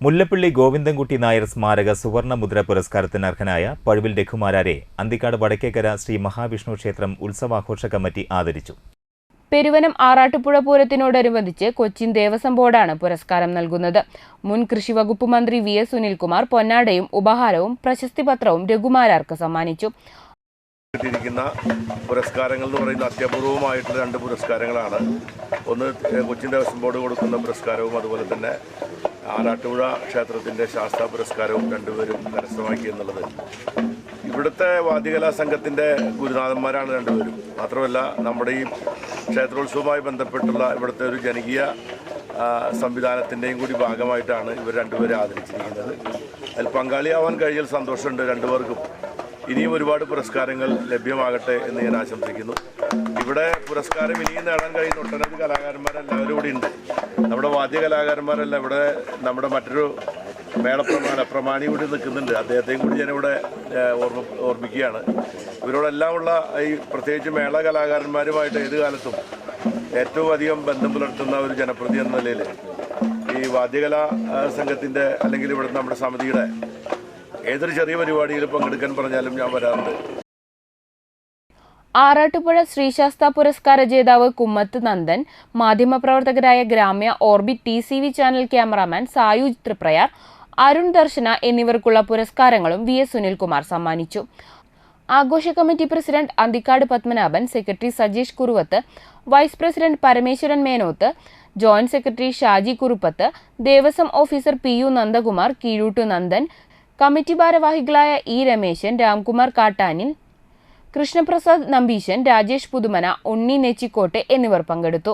മുല്ലപ്പള്ളി ഗോവിന്ദൻകുട്ടി നായർ സ്മാരക സുവർണ മുദ്ര പുരസ്കാരത്തിന് അർഹനായ പഴുവിൽ രഘുമാരാരെ അന്തിക്കാട് വടക്കേക്കര ശ്രീ മഹാവിഷ്ണു ക്ഷേത്രം ഉത്സവാഘോഷ കമ്മിറ്റി ആദരിച്ചു. പെരുവനം ആറാട്ടുപുഴ പൂരത്തിനോടനുബന്ധിച്ച് കൊച്ചിൻ ദേവസ്വം ബോർഡാണ് പുരസ്കാരം നൽകുന്നത്. മുൻ കൃഷി വകുപ്പ് മന്ത്രി വി എസ് സുനിൽകുമാർ പൊന്നാടയും ഉപഹാരവും പ്രശസ്തിപത്രവും രഘുമാരാർക്ക് സമ്മാനിച്ചു. കിട്ടിയിരിക്കുന്ന പുരസ്കാരങ്ങൾ എന്ന് പറയുന്ന അത്യപൂർവമായിട്ടുള്ള രണ്ട് പുരസ്കാരങ്ങളാണ്. ഒന്ന് കൊച്ചിൻ ദേവസ്വം ബോർഡ് കൊടുക്കുന്ന പുരസ്കാരവും അതുപോലെ തന്നെ ആറാട്ടുപുഴ ക്ഷേത്രത്തിന്റെ ശാസ്ത്ര പുരസ്കാരവും രണ്ടുപേരും കരസ്ഥമാക്കി എന്നുള്ളത്. ഇവിടുത്തെ വാദ്യകലാ സംഘത്തിന്റെ ഗുരുനാഥന്മാരാണ് രണ്ടുപേരും. മാത്രമല്ല നമ്മുടെ ഈ ക്ഷേത്രോത്സവവുമായി ബന്ധപ്പെട്ടുള്ള ഇവിടുത്തെ ഒരു ജനകീയ സംവിധാനത്തിന്റെയും കൂടി ഭാഗമായിട്ടാണ് ഇവർ രണ്ടുപേരെ ആദരിച്ചിരിക്കുന്നത്. അതിൽ പങ്കാളിയാവാൻ കഴിഞ്ഞാൽ സന്തോഷമുണ്ട് രണ്ടുപേർക്കും. ഇനിയും ഒരുപാട് പുരസ്കാരങ്ങൾ ലഭ്യമാകട്ടെ എന്ന് ഞാൻ ആശംസിക്കുന്നു. ഇവിടെ പുരസ്കാരം ഇനിയും നേടാൻ കഴിയുന്ന ഒട്ടനവധി കലാകാരന്മാരെല്ലാവരും ഇവിടെ ഉണ്ട്. നമ്മുടെ വാദ്യ കലാകാരന്മാരെല്ലാം ഇവിടെ നമ്മുടെ മറ്റൊരു മേളപ്രമാണ പ്രമാണി കൂടി നിൽക്കുന്നുണ്ട്. അദ്ദേഹത്തെയും കൂടി ഞാനിവിടെ ഓർമ്മ ഓർമ്മിക്കുകയാണ്. ഇവരോടെല്ലാം ഉള്ള ഈ പ്രത്യേകിച്ച് മേള കലാകാരന്മാരുമായിട്ട് ഏത് കാലത്തും ഏറ്റവും അധികം ബന്ധം പുലർത്തുന്ന ഒരു ജനപ്രതി എന്ന നിലയിൽ ഈ വാദ്യകലാ സംഘത്തിന്റെ അല്ലെങ്കിൽ ഇവിടെ നമ്മുടെ സമിതിയുടെ ഏതൊരു ചെറിയ പരിപാടിയിൽ പങ്കെടുക്കാൻ പറഞ്ഞാലും ഞാൻ വരാറുണ്ട്. ആറാട്ടുപുഴ ശ്രീശാസ്ത പുരസ്കാര ജേതാവ് Kummath Nandan മാധ്യമപ്രവർത്തകരായ Gramya orbit T C V channel cameraman Sayu Triprayar Arun Darshana എന്നിവർക്കുള്ള പുരസ്കാരങ്ങളും വി എസ് സുനിൽകുമാർ സമ്മാനിച്ചു. ആഘോഷ committee president Anthikad Padmanabhan secretary Sajeesh Kuruvath vice president Parameswaran Menoth joint secretary Shaji Kuruppath Devaswom officer P U Nandakumar Keezhoottu Nandan committee ഭാരവാഹികളായ E Rameshan Ramkumar Kattanil Krishnaprasad Nambeesan Rajesh Puthumana Unni നെച്ചിക്കോട്ടെ എന്നിവർ പങ്കെടുത്തു.